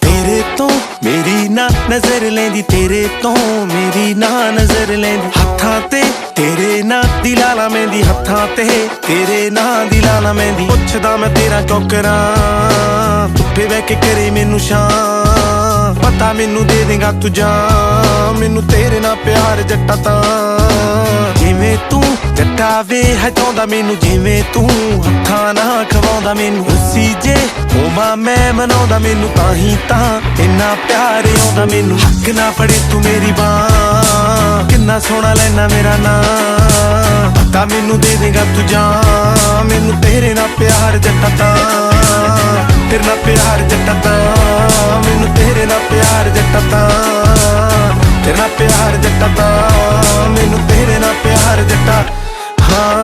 ਤੇਰੇ ਤੋਂ ਮੇਰੀ ਨਾ ਨਜ਼ਰ ਲੈਂਦੀ, ਤੇਰੇ ਤੋਂ ਮੇਰੀ ਨਾ ਨਜ਼ਰ ਲੈਂਦੀ। ਹੱਥਾਂ ਤੇ ਤੇਰੇ ਨਾਂ ਦੀ ਲਾਲਾ ਮੈਂਦੀ ਹੱਥਾਂ ਤੇ ਤੇਰੇ ਨਾ ਦਿਲਾ ਲਾ ਮੈਂਦੀ ਪੁੱਛਦਾ ਮੈਂ ਤੇਰਾ ਚੌਕਰਾ ਧੁੱਪੇ ਬਹਿ ਕੇ ਕਰੇ ਮੈਨੂੰ ਸ਼ਾਂ ਪਤਾ ਮੈਨੂੰ ਦੇ ਦੇਗਾ ਤੂੰ ਜਾਨ ਮੈਨੂੰ ਤੇਰੇ ਨਾਲ ਪਿਆਰ ਜੱਟਾ ਤਾਂ ਤੂੰ ਵੇ ਹਟਾਉਂਦਾ ਮੈਨੂੰ ਜਿਵੇਂ ਤੂੰ। ਹੱਥਾਂ ਨਾਲ ਖਵਾਉਂਦਾ ਮੈਨੂੰ ਉਸੀ ਜੇ। ਹੋਵਾਂ ਮੈਂ ਮਨਾਉਂਦਾ ਮੈਨੂੰ ਤਾਂ ਹੀ ਤਾਂ। ਇੰਨਾ ਪਿਆਰ ਆਉਂਦਾ ਮੈਨੂੰ, ਹੱਕ ਨਾ ਫੜੇ ਤੂੰ ਮੇਰੀ ਬਾਹ। ਕਿੰਨਾ ਸੋਹਣਾ ਲੈਣਾ ਮੇਰਾ ਨਾਂ। ਤਾਂ ਮੈਨੂੰ ਦੇ ਦੇਗਾ ਤੂੰ ਜਾਨ। ਮੈਨੂੰ ਤੇਰੇ ਨਾਲ ਪਿਆਰ ਜੱਟਾ ਤਾਂ। ਤੇਰੇ ਨਾਲ ਪਿਆਰ ਜੱਟਾ ਤਾਂ।